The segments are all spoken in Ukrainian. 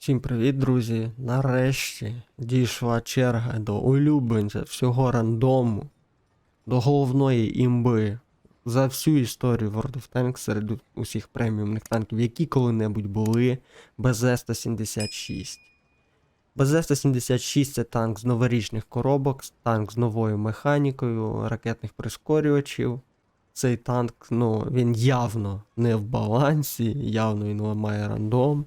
Всім привіт, друзі! Нарешті дійшла черга до улюбленця всього рандому, до головної імби за всю історію World of Tanks серед усіх преміумних танків, які коли-небудь були БЗ-176. БЗ-176 це танк з новорічних коробок, танк з новою механікою, ракетних прискорювачів. Цей танк, ну, він явно не в балансі, явно він ламає рандом.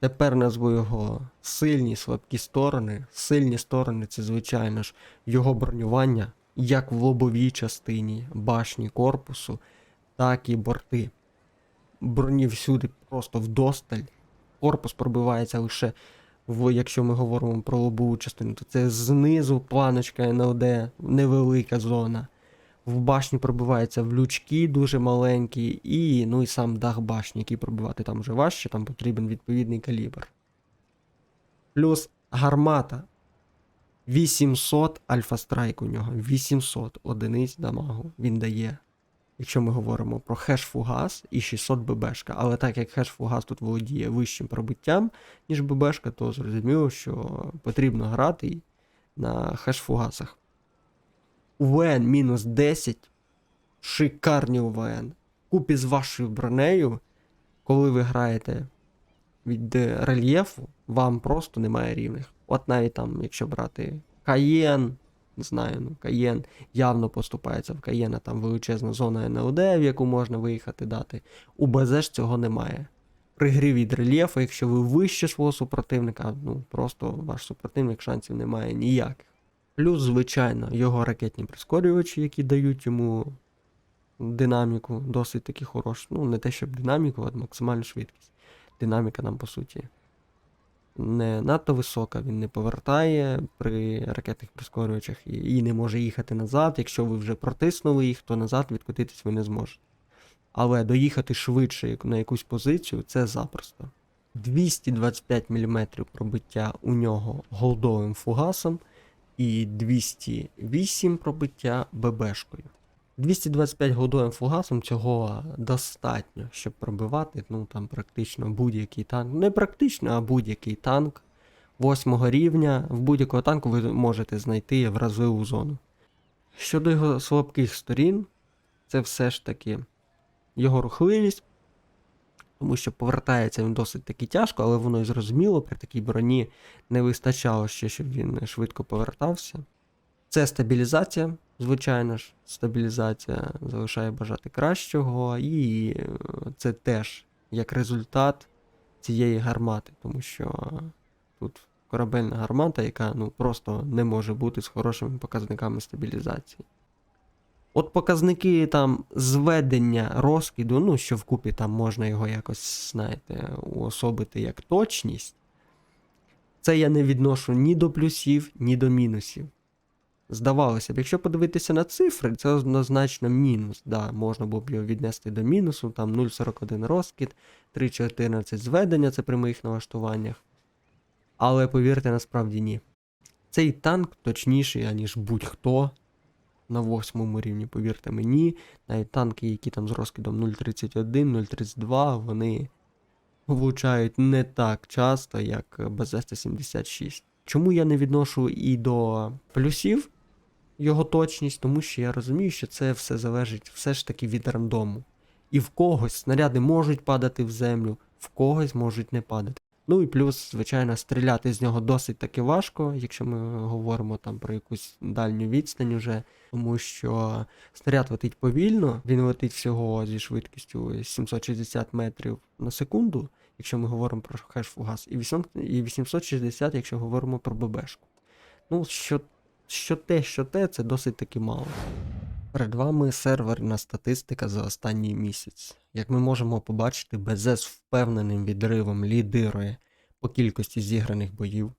Тепер назву його сильні слабкі сторони. Сильні сторони це, звичайно ж, його бронювання, як в лобовій частині башні корпусу, так і борти. Броні всюди просто вдосталь. Корпус пробивається лише в, якщо ми говоримо про лобову частину, то це знизу планочка НЛД, невелика зона. В башні пробиваються влючки дуже маленькі, і ну і сам дах башні, який пробивати там вже важче, там потрібен відповідний калібр. Плюс гармата. 800 альфа страйк у нього. 800 одиниць дамагу він дає. Якщо ми говоримо про хеш-фугас і 600 ББшка. Але так як хеш-фугас тут володіє вищим пробиттям, ніж ББшка, то зрозуміло, що потрібно грати на хеш-фугасах. УВН мінус 10. Шикарні УВН. Купі з вашою бронею, коли ви граєте від рельєфу, вам просто немає рівних. От навіть там, якщо брати Каєн, не знаю, ну Каєн явно поступається в Каєна, там величезна зона НЛД, в яку можна виїхати дати. У БЗ ж цього немає. При грі від рельєфу, якщо ви вище свого супротивника, ну просто ваш супротивник шансів немає ніяких. Плюс, звичайно, його ракетні прискорювачі, які дають йому динаміку, досить таки хорошу. Ну, не те, щоб динаміку, а максимальну швидкість. Динаміка нам, по суті, не надто висока, він не повертає при ракетних прискорювачах і, і не може їхати назад. Якщо ви вже протиснули їх, то назад відкотитись ви не зможете. Але доїхати швидше на якусь позицію це запросто. 225 мм пробиття у нього голдовим фугасом і 208 пробиття ББшкою. 225 голдовим фугасом цього достатньо, щоб пробивати ну там практично будь-який танк. Не практично, а будь-який танк 8 рівня. В будь-якого танку ви можете знайти вразливу зону. Щодо його слабких сторін, це все ж таки його рухливість, тому що повертається він досить таки тяжко, але воно і зрозуміло, при такій броні не вистачало ще, щоб він швидко повертався. Це стабілізація, звичайно ж, стабілізація залишає бажати кращого, і е, це теж як результат цієї гармати, тому що тут корабельна гармата, яка ну, просто не може бути з хорошими показниками стабілізації. От показники там зведення розкиду, ну що вкупі там можна його якось, знаєте, уособити як точність. Це я не відношу ні до плюсів, ні до мінусів. Здавалося б, якщо подивитися на цифри, це однозначно мінус. Да, можна було б його віднести до мінусу, там 0,41 розкид, 3,14 зведення, це при моїх налаштуваннях. Але повірте, насправді ні. Цей танк точніший, аніж будь-хто на восьмому рівні, повірте мені. Навіть танки, які там з розкидом 0,31, 0,32, вони влучають не так часто, як БЗ-176. Чому я не відношу і до плюсів його точність, тому що я розумію, що це все залежить все ж таки від рандому. І в когось снаряди можуть падати в землю, в когось можуть не падати. Ну і плюс, звичайно, стріляти з нього досить таки важко, якщо ми говоримо там про якусь дальню відстань уже, тому що снаряд летить повільно, він летить всього зі швидкістю 760 метрів на секунду, якщо ми говоримо про хеш-фугас, і 8 і 860, якщо говоримо про ББшку. Ну, що, що те, що те, це досить таки мало. Перед вами серверна статистика за останній місяць. Як ми можемо побачити, БЗ з впевненим відривом лідирує по кількості зіграних боїв.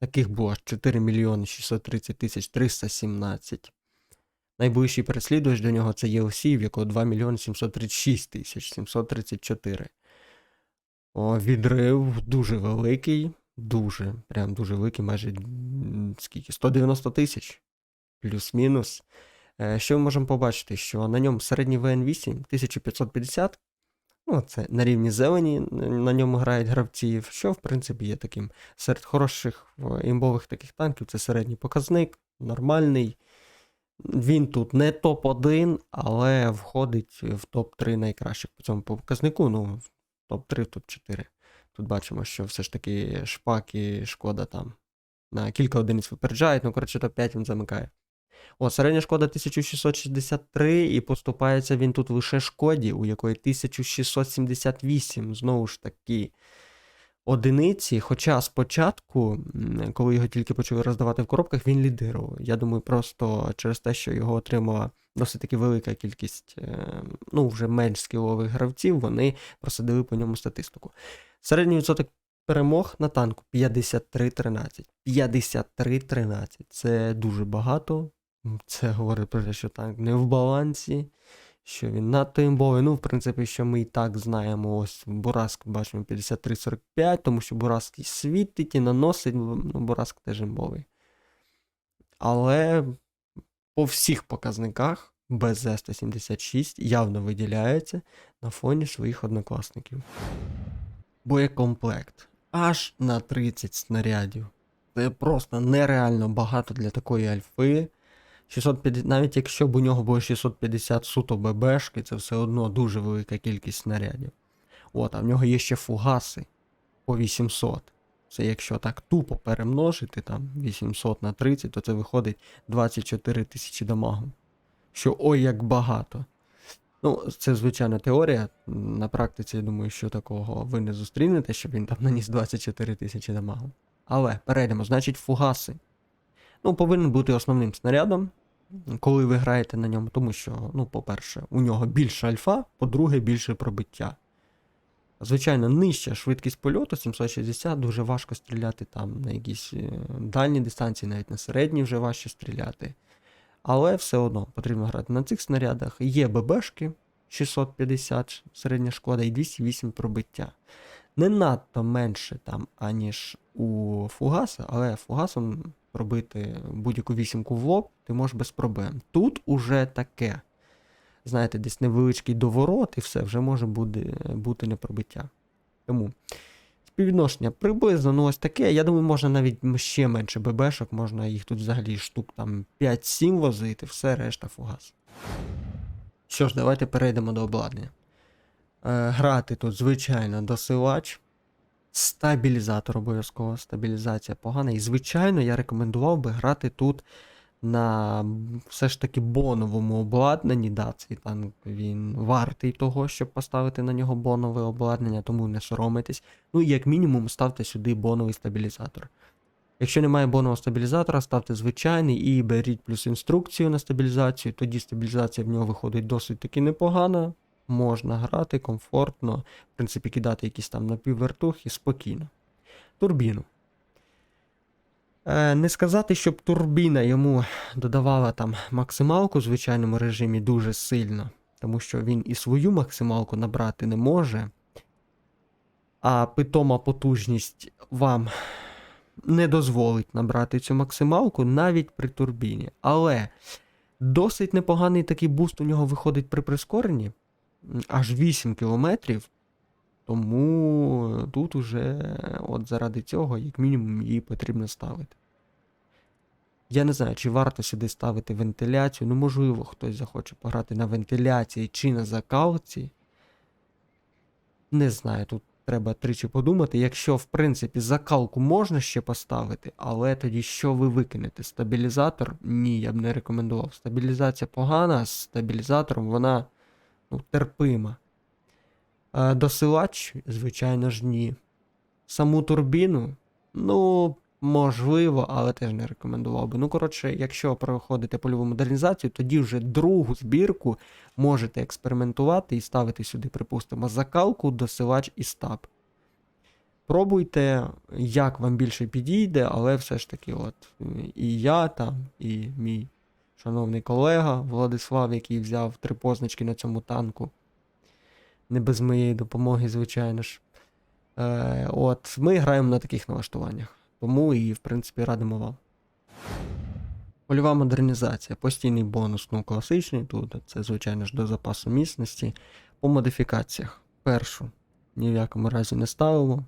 Таких було аж 4 мільйони 630 тисяч 317. Найближчий переслідувач до нього це ELC, в якого 2 мільйони 736 тисяч 734. О, відрив дуже великий, дуже, прям дуже великий, майже скільки? 190 тисяч. Плюс-мінус. Е, Що ми можемо побачити? Що на ньому середній ВН8 1550, Ну, це на рівні зелені на ньому грають гравці, що в принципі є таким. Серед хороших імбових таких танків це середній показник, нормальний. Він тут не топ-1, але входить в топ-3 найкращих по цьому показнику. Ну, в топ-3, топ-4. Тут бачимо, що все ж таки шпак і шкода там на кілька одиниць випереджають, ну, коротше, топ-5 він замикає. О, середня шкода 1663, і поступається він тут лише шкоді, у якої 1678. Знову ж таки, одиниці. Хоча спочатку, коли його тільки почали роздавати в коробках, він лідирував. Я думаю, просто через те, що його отримала досить таки велика кількість, е, ну, вже менш скілових гравців, вони просадили по ньому статистику. Середній відсоток перемог на танку 53-13. 53-13. Це дуже багато. Це говорить про те, що танк не в балансі, що він надто імбовий. Ну, в принципі, що ми і так знаємо. Ось Бураск бачимо 53-45, тому що Бураск і світить, і наносить, ну, Бураск теж імбовий. Але по всіх показниках без З176 явно виділяється на фоні своїх однокласників. Боєкомплект аж на 30 снарядів. Це просто нереально багато для такої альфи. 650, навіть якщо б у нього було 650 суто ББшки, це все одно дуже велика кількість снарядів. От, а в нього є ще фугаси по 800. Це якщо так тупо перемножити, там 800 на 30, то це виходить 24 тисячі дамагу. Що ой як багато. Ну, це звичайна теорія. На практиці, я думаю, що такого ви не зустрінете, щоб він там наніс 24 тисячі дамагу. Але перейдемо, значить, фугаси. Ну, повинен бути основним снарядом, коли ви граєте на ньому, тому що, ну, по-перше, у нього більше альфа, по-друге, більше пробиття. Звичайно, нижча швидкість польоту 760, дуже важко стріляти там на якісь е, дальні дистанції, навіть на середній вже важче стріляти. Але все одно потрібно грати на цих снарядах. Є ББшки 650 середня шкода і 208 пробиття. Не надто менше там, аніж у фугаса, але фугасом пробити будь-яку вісімку в лоб ти можеш без проблем. Тут уже таке. Знаєте, десь невеличкий доворот і все, вже може бути, бути непробиття. Тому співвідношення приблизно ну ось таке. Я думаю, можна навіть ще менше ББшок, можна їх тут взагалі штук там 5-7 возити, все решта фугас. Що ж, давайте перейдемо до обладнання. Е, Грати тут, звичайно, досилач. Стабілізатор обов'язково. Стабілізація погана. І, звичайно, я рекомендував би грати тут на все ж таки боновому обладнанні. Да, цей танк він вартий того, щоб поставити на нього бонове обладнання, тому не соромитесь. Ну як мінімум ставте сюди боновий стабілізатор. Якщо немає бонового стабілізатора, ставте звичайний і беріть плюс інструкцію на стабілізацію, тоді стабілізація в нього виходить досить таки непогана. Можна грати комфортно, в принципі, кидати якісь там напіввертухи спокійно. Турбіну. Е, Не сказати, щоб турбіна йому додавала там максималку в звичайному режимі дуже сильно, тому що він і свою максималку набрати не може. А питома потужність вам не дозволить набрати цю максималку навіть при турбіні. Але досить непоганий такий буст у нього виходить при прискоренні. Аж 8 кілометрів. Тому тут уже от заради цього, як мінімум, її потрібно ставити. Я не знаю, чи варто сюди ставити вентиляцію. Ну, можливо, хтось захоче пограти на вентиляції чи на закалці. Не знаю, тут треба тричі подумати. Якщо, в принципі, закалку можна ще поставити, але тоді що ви викинете? Стабілізатор? Ні, я б не рекомендував. Стабілізація погана, з стабілізатором вона ну, терпима. А досилач, звичайно ж, ні. Саму турбіну, ну, можливо, але теж не рекомендував би. Ну, коротше, якщо проходите польову модернізацію, тоді вже другу збірку можете експериментувати і ставити сюди, припустимо, закалку, досилач і стаб. Пробуйте, як вам більше підійде, але все ж таки, от і я там, і мій шановний колега Владислав, який взяв три позначки на цьому танку. Не без моєї допомоги, звичайно ж. Е, От, Ми граємо на таких налаштуваннях. Тому і, в принципі, радимо вам. Польова модернізація. Постійний бонус, ну класичний тут. Це, звичайно ж, до запасу міцності. По модифікаціях. Першу ні в якому разі не ставимо.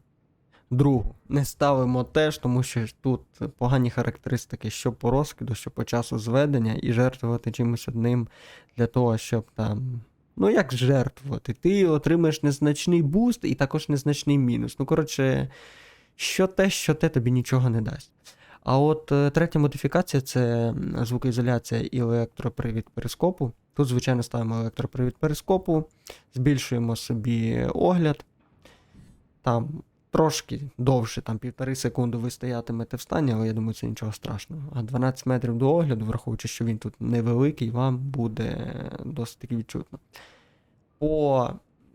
Другу не ставимо теж, тому що тут погані характеристики що по розкиду, що по часу зведення, і жертвувати чимось одним для того, щоб там. Ну, як жертвувати? Ти отримаєш незначний буст і також незначний мінус. Ну, коротше, що те, що те тобі нічого не дасть. А от е, третя модифікація це звукоізоляція і електропривід перископу. Тут, звичайно, ставимо електропривід перископу, збільшуємо собі огляд. Там трошки довше, там півтори секунди ви стоятимете в стані, але я думаю, це нічого страшного. А 12 метрів до огляду, враховуючи, що він тут невеликий, вам буде досить відчутно. По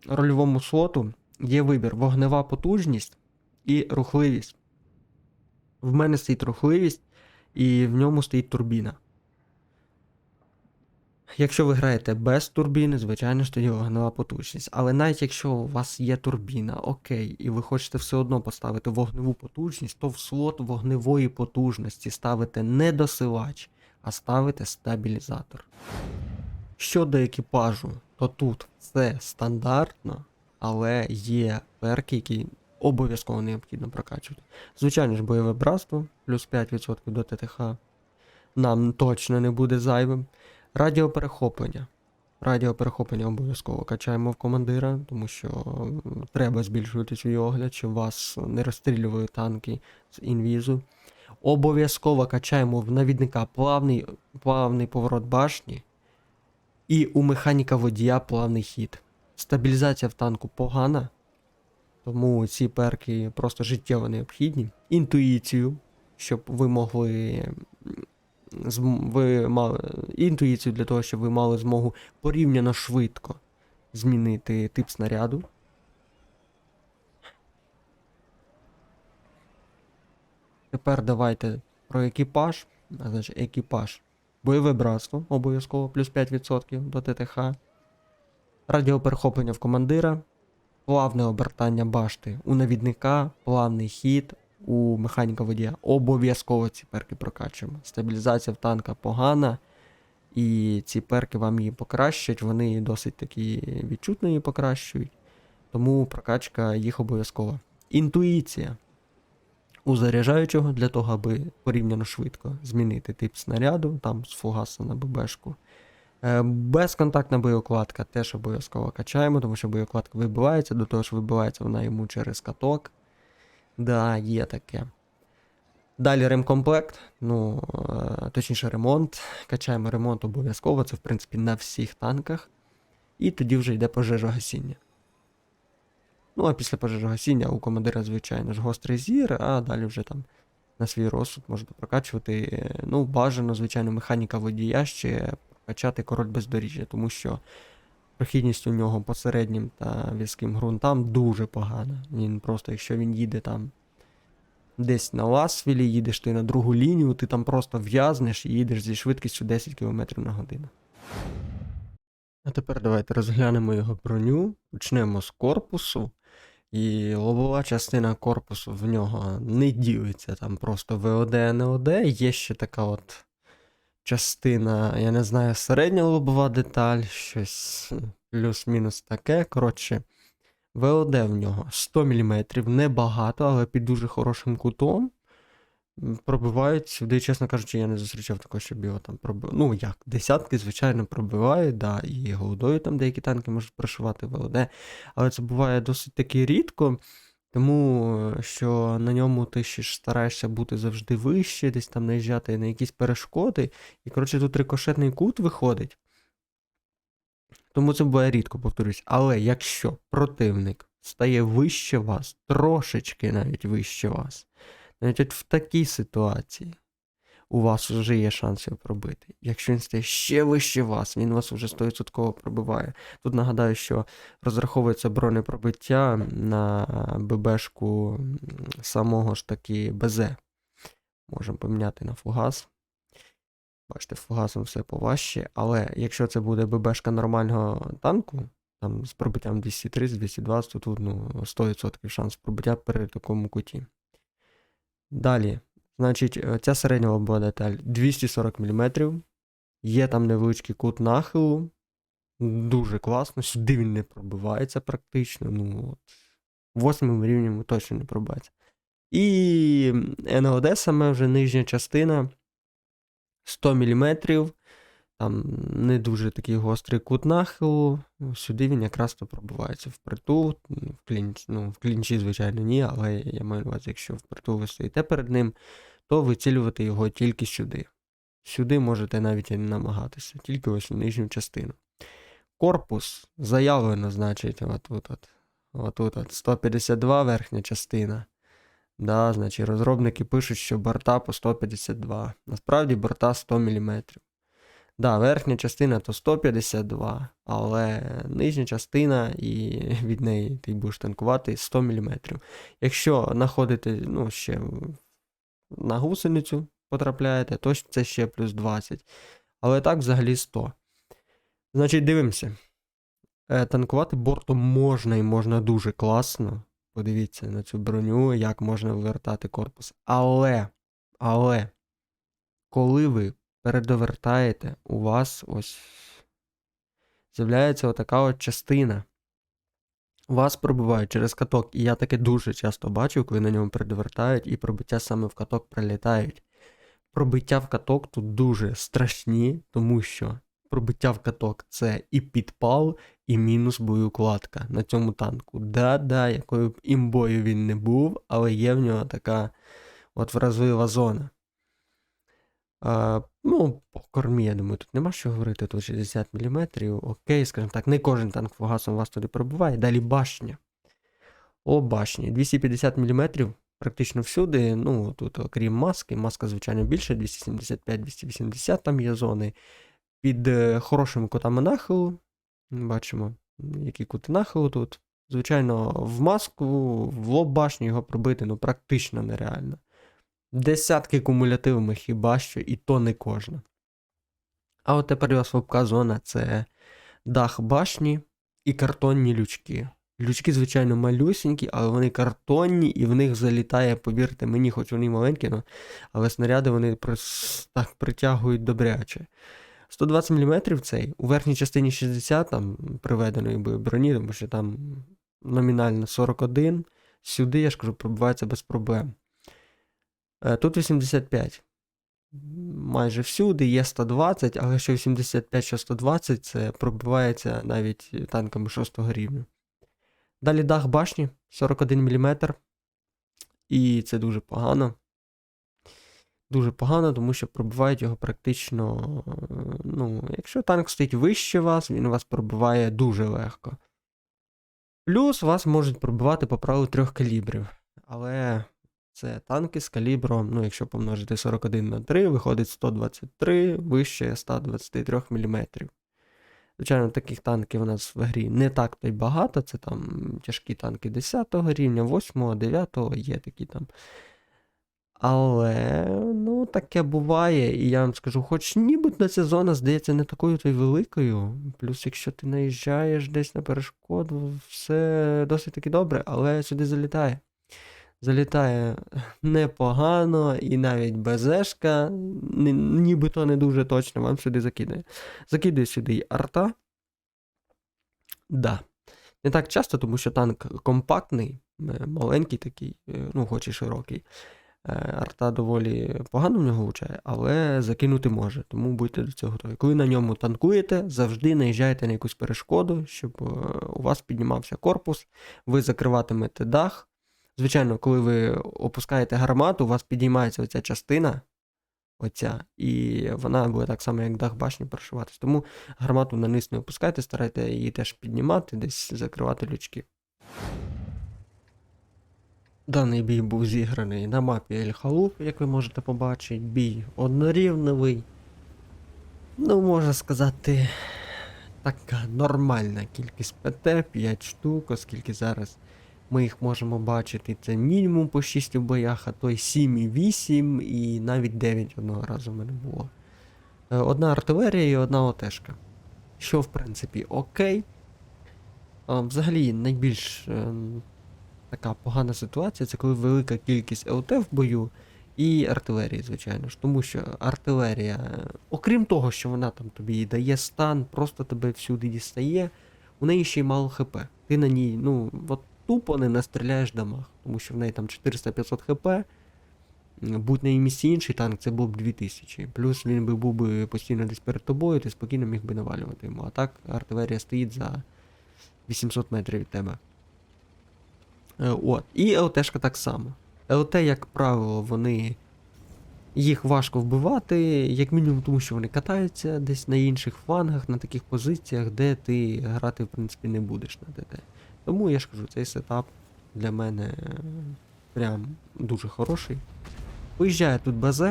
рольовому слоту є вибір вогнева потужність і рухливість. В мене стоїть рухливість, і в ньому стоїть турбіна. Якщо ви граєте без турбіни, звичайно ж тоді вогнева потужність. Але навіть якщо у вас є турбіна, окей, і ви хочете все одно поставити вогневу потужність, то в слот вогневої потужності ставите не досилач, а ставите стабілізатор. Щодо екіпажу, то тут все стандартно, але є перки, які обов'язково необхідно прокачувати. Звичайно ж, бойове братство, плюс 5% до ТТХ. Нам точно не буде зайвим. Радіоперехоплення. Радіоперехоплення обов'язково качаємо в командира, тому що треба збільшувати свій огляд, щоб вас не розстрілювали танки з інвізу. Обов'язково качаємо в навідника плавний, плавний поворот башні. І у механіка водія плавний хід. Стабілізація в танку погана, тому ці перки просто життєво необхідні. Інтуїцію, щоб ви могли. Ви мали інтуїцію для того, щоб ви мали змогу порівняно швидко змінити тип снаряду. Тепер давайте про екіпаж. Значить, екіпаж. Бойове братство обов'язково, плюс 5% до ТТХ. Радіоперехоплення в командира. Плавне обертання башти у навідника, плавний хід у механіка водія. Обов'язково ці перки прокачуємо. Стабілізація в танка погана, і ці перки вам її покращать, вони досить таки відчутно її покращують. Тому прокачка їх обов'язкова. Інтуїція у заряджаючого для того, аби порівняно швидко змінити тип снаряду, там з фугаса на ББшку. Е, Безконтактна боєукладка теж обов'язково качаємо, тому що боєукладка вибивається, до того ж вибивається вона йому через каток. Да, є таке. Далі ремкомплект, ну, е, точніше, ремонт. Качаємо ремонт обов'язково, це в принципі на всіх танках. І тоді вже йде пожежогасіння. Ну, а після пожежогасіння у командира, звичайно ж, гострий зір, а далі вже там на свій розсуд можна прокачувати. Ну, бажано, звичайно, механіка водія ще прокачати король бездоріжжя, тому що прохідність у нього по середнім та в'язким ґрунтам дуже погана. Він просто, якщо він їде там десь на Ласвілі, їдеш ти на другу лінію, ти там просто в'язнеш і їдеш зі швидкістю 10 км на годину. А тепер давайте розглянемо його броню. Почнемо з корпусу. І лобова частина корпусу в нього не ділиться там просто ВОД, НОД. Є ще така от частина, я не знаю, середня лобова деталь, щось плюс-мінус таке. Коротше, ВОД в нього 100 мм, небагато, але під дуже хорошим кутом. Пробивають сюди, чесно кажучи, я не зустрічав такого, щоб його там пробив. Ну як, десятки, звичайно, пробивають, да, і голодою там деякі танки можуть прошивати ВОД, але це буває досить таки рідко, тому е, що на ньому ти ще ж стараєшся бути завжди вище, десь там наїжджати на якісь перешкоди, і коротше тут рикошетний кут виходить. Тому це буває рідко, повторюсь. Але якщо противник стає вище вас, трошечки навіть вище вас, навіть от в такій ситуації у вас вже є шанс його пробити. Якщо він стає ще вище вас, він вас вже 100% пробиває. Тут нагадаю, що розраховується бронепробиття на ББшку самого ж таки БЗ. Можемо поміняти на фугас. Бачите, фугасом все поважче, але якщо це буде ББшка нормального танку, там з пробиттям 230-220, то тут ну, 100% шанс пробиття при такому куті. Далі, значить, е, ця середня лобова деталь 240 мм. Є там невеличкий кут нахилу. Дуже класно. Сюди він не пробивається практично. Ну, от. Восьмим рівнем точно не пробивається. І НЛД саме вже нижня частина 100 мм. Там не дуже такий гострий кут нахилу. Сюди він якраз то пробивається впритул. В клінч, ну, в клінчі, звичайно, ні, але я маю на увазі, якщо впритул ви стоїте перед ним, то вицілювати його тільки сюди. Сюди можете навіть і не намагатися, тільки ось в нижню частину. Корпус заявлено, значить, отут от, отут от 152 верхня частина. Да, значить, розробники пишуть, що борта по 152. Насправді борта 100 мм. Да, верхня частина то 152, але нижня частина і від неї ти будеш танкувати 100 мм. Якщо знаходите ну, ще на гусеницю потрапляєте, то це ще плюс 20. Але так взагалі 100. Значить, дивимося. Е, Танкувати бортом можна і можна дуже класно. Подивіться на цю броню, як можна вивертати корпус. Але, але, коли ви передовертаєте, у вас ось з'являється отака от частина. Вас пробивають через каток, і я таке дуже часто бачив, коли на ньому передовертають, і пробиття саме в каток прилітають. Пробиття в каток тут дуже страшні, тому що пробиття в каток це і підпал, і мінус боєукладка на цьому танку. Да-да, якою б імбою він не був, але є в нього така от вразлива зона. Ну, по кормі, я думаю, тут нема що говорити, тут 60 мм. Окей, скажімо так, не кожен танк фугасом вас туди пробиває. Далі башня. О, башні. 250 мм практично всюди. Ну, тут, окрім маски, маска, звичайно, більше, 275-280 там є зони. Під е, хорошими кутами нахилу. Бачимо, які кути нахилу тут. Звичайно, в маску, в лоб башню його пробити ну, практично нереально. Десятки кумулятивних хіба що, і то не кожна. А от тепер вас слабка зона це дах башні і картонні лючки. Лючки, звичайно, малюсінькі, але вони картонні, і в них залітає, повірте мені, хоч вони маленькі, але снаряди вони так притягують добряче. 120 мм цей у верхній частині 60 там приведеної броні, тому що там номінально 41. Сюди, я ж кажу, пробивається без проблем. Е, Тут 85. Майже всюди є 120, але що 85, що 120, це пробивається навіть танками 6 рівня. Далі дах башні 41 мм. І це дуже погано. Дуже погано, тому що пробивають його практично. Ну, якщо танк стоїть вище вас, він вас пробиває дуже легко. Плюс вас можуть пробивати по правилу трьох калібрів. Але це танки з калібром, ну, якщо помножити 41 на 3, виходить 123 вище 123 мм. Звичайно, таких танків у нас в грі не так то й багато. Це там тяжкі танки 10 рівня, 8, 9 є такі там. Але, ну, таке буває, і я вам скажу, хоч нібито ця зона здається не такою то й великою. Плюс, якщо ти наїжджаєш десь на перешкоду, все досить таки добре, але сюди залітає. Залітає непогано, і навіть БЗшка, нібито не дуже точно вам сюди закидає. Закидає сюди арта. Да. Не так часто, тому що танк компактний, е, маленький такий, е, ну, хоч і широкий. Е, Арта доволі погано в нього влучає, але закинути може, тому будьте до цього готові. Коли на ньому танкуєте, завжди наїжджайте на якусь перешкоду, щоб у вас піднімався корпус, ви закриватимете дах. Звичайно, коли ви опускаєте гармату, у вас підіймається оця частина, оця, і вона буде так само, як дах башні прошиватись. Тому гармату на низ не опускайте, старайте її теж піднімати, десь закривати лючки. Даний бій був зіграний на мапі Ель Халуп, як ви можете побачити. Бій однорівневий. Ну, можна сказати, така нормальна кількість ПТ, 5 штук, оскільки зараз ми їх можемо бачити. Це мінімум по 6 у боях, а то й 7 і 8, і навіть 9 одного разу в мене було. Е, Одна артилерія і одна ОТшка. Що, в принципі, окей. Взагалі, найбільш ем, така погана ситуація це коли велика кількість ЛТ в бою, І артилерії, звичайно ж. Тому що артилерія, е, окрім того, що вона там тобі дає стан, просто тебе всюди дістає, у неї ще й мало хп. Ти на ній, ну, от тупо не настріляєш дамаг, тому що в неї там 400-500 хп. Будь на її місці інший танк, це був б 2000. Плюс він би був би постійно десь перед тобою, ти спокійно міг би навалювати йому. А так артилерія стоїть за 800 метрів від тебе. Е, От. І ЛТшка так само. ЛТ, як правило, вони. Їх важко вбивати, як мінімум, тому що вони катаються десь на інших флангах, на таких позиціях, де ти грати, в принципі, не будеш на ДТ. Тому я ж кажу, цей сетап для мене е, прям дуже хороший. Виїжджає тут БЗ.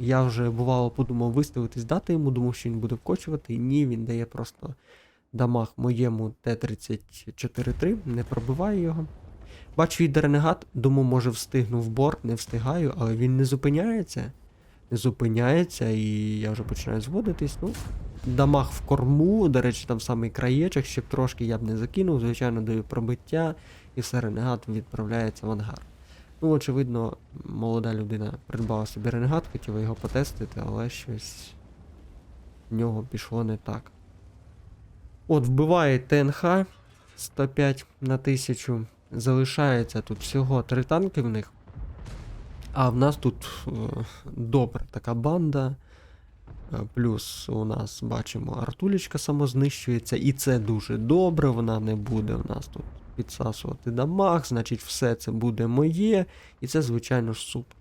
Я вже бувало подумав виставитись, дати йому, думав, що він буде вкочувати. Ні, він дає просто дамаг моєму Т-34-3, не пробиває його. Бачу йде ренегат, думаю, може встигну в борт, не встигаю, але він не зупиняється. Не зупиняється, і я вже починаю зводитись. Ну, дамаг в корму, до речі, там самий краєчок, щоб трошки я б не закинув, звичайно, даю пробиття, і все ренегат відправляється в ангар. Ну, очевидно, молода людина придбала собі ренегат, хотіла його потестити, але щось в нього пішло не так. От, вбиває ТНХ 105 на 1000. Залишається тут всього три танки в них. А в нас тут е, добра така банда. Е, Плюс у нас бачимо артулечка самознищується, і це дуже добре. Вона не буде в нас тут підсасувати дамаг, значить, все це буде моє, і це, звичайно ж, супер.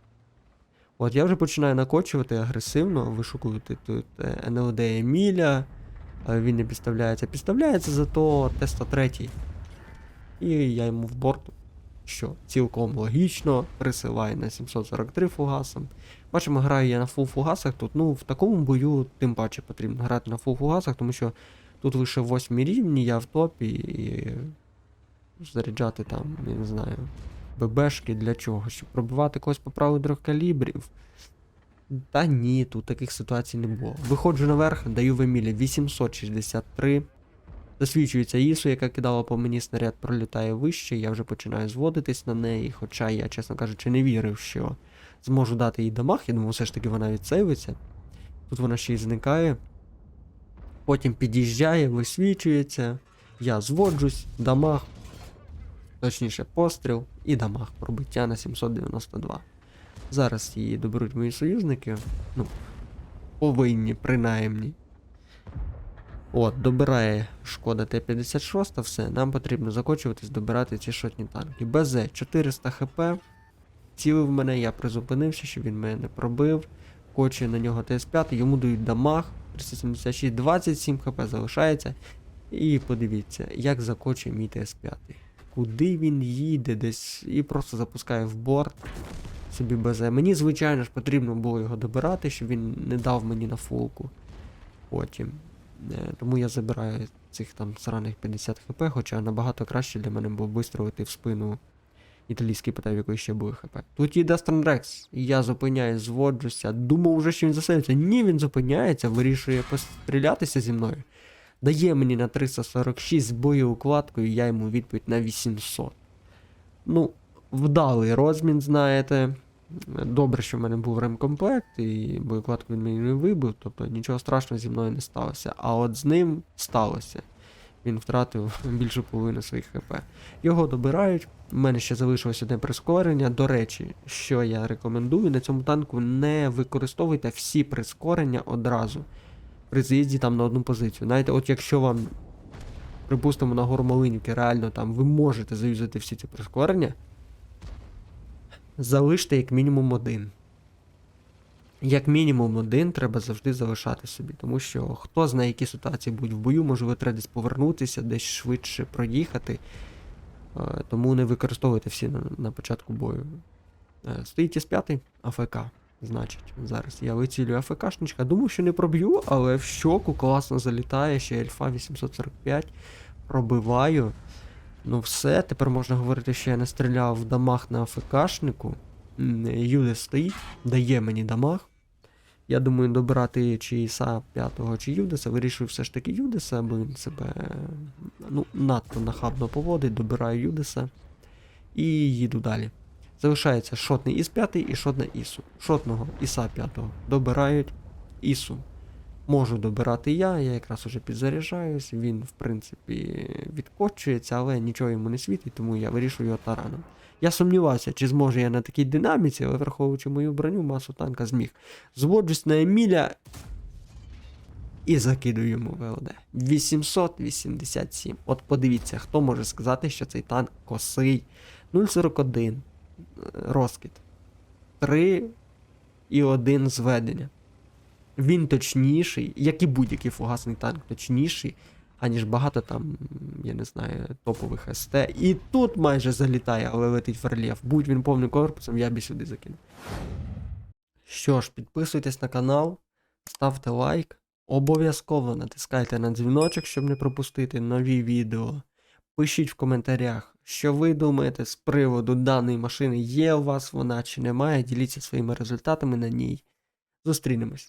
От я вже починаю накочувати агресивно, вишукувати тут е, НЛД Еміля. е, Він не підставляється. Підставляється зато Т-103. І я йому в борт, що цілком логічно, присилаю на 743 фугасом. Бачимо, граю я на фул фугасах тут. Ну, в такому бою тим паче потрібно грати на фул фугасах, тому що тут лише 8 рівні, я в топі і заряджати там, я не знаю, ББшки для чого? Щоб пробивати когось по праву трьох калібрів. Та ні, тут таких ситуацій не було. Виходжу наверх, даю в Емілі 863. Засвічується Ісу, яка кидала по мені снаряд, пролітає вище, я вже починаю зводитись на неї, хоча я, чесно кажучи, не вірив, що зможу дати їй дамаг, я думав, все ж таки вона відсейвиться. Тут вона ще й зникає. Потім під'їжджає, висвічується. Я зводжусь, дамаг, точніше постріл і дамаг пробиття на 792. Зараз її доберуть мої союзники. Ну, повинні, принаймні. От, добирає шкода Т-56, все, нам потрібно закочуватись, добирати ці шотні танки. БЗ 400 хп. Цілив мене, я призупинився, щоб він мене не пробив. Кочує на нього ТС5, йому дають дамаг. 376, 27 хп залишається. І подивіться, як закочує мій ТС5. Куди він їде десь і просто запускає в борт собі БЗ. Мені, звичайно ж, потрібно було його добирати, щоб він не дав мені на фулку. Потім. Е, Тому я забираю цих там сраних 50 хп, хоча набагато краще для мене було вистрілити в спину італійський ПТ, в якої ще були хп. Тут є Дастрон Рекс, і я зупиняюсь, зводжуся. Думав вже, що він засейвиться. Ні, він зупиняється, вирішує пострілятися зі мною. Дає мені на 346 з боєукладкою, я йому відповідь на 800. Ну, вдалий розмін, знаєте. Добре, що в мене був ремкомплект, і боєкладку він мені не вибив, тобто нічого страшного зі мною не сталося. А от з ним сталося. Він втратив більшу половину своїх хп. Його добирають. У мене ще залишилось одне прискорення. До речі, що я рекомендую, на цьому танку не використовуйте всі прискорення одразу. При заїзді там на одну позицію. Знаєте, от якщо вам, припустимо, на Гормалинівки реально там ви можете заюзати всі ці прискорення, залиште як мінімум один. Як мінімум один треба завжди залишати собі, тому що хто знає, які ситуації будуть в бою, можливо, треба десь повернутися, десь швидше проїхати. Е, Тому не використовуйте всі на, на початку бою. Е, Стоїть із 5 АФК. Значить, зараз я вицілюю АФКшничка. Думаю, що не проб'ю, але в щоку класно залітає, ще Ельфа 845. Пробиваю. Ну все, тепер можна говорити, що я не стріляв в дамаг на АФКшнику. Юде стоїть, дає мені дамаг. Я думаю, добирати чи Іса 5 чи Юдеса. Вирішив все ж таки Юдеса, бо він себе ну, надто нахабно поводить, добираю Юдеса і їду далі. Залишається шотний Іс 5 і шотна Ісу. Шотного Іса 5 добирають Ісу. Можу добирати я, я якраз уже підзаряджаюсь, він, в принципі, відкочується, але нічого йому не світить, тому я вирішую його тараном. Я сумнівався, чи зможу я на такій динаміці, але враховуючи мою броню, масу танка зміг. Зводжусь на Еміля і закидую йому ВЛД. 887. От подивіться, хто може сказати, що цей танк косий. 0,41 е, розкид. 3 і 1 зведення. Він точніший, як і будь-який фугасний танк, точніший, аніж багато там, я не знаю, топових СТ. І тут майже залітає, але летить в рельєф. Будь він повним корпусом, я б сюди закинув. Що ж, підписуйтесь на канал, ставте лайк. Обов'язково натискайте на дзвіночок, щоб не пропустити нові відео. Пишіть в коментарях, що ви думаєте з приводу даної машини, є у вас вона чи немає. Діліться своїми результатами на ній. Зустрінемось.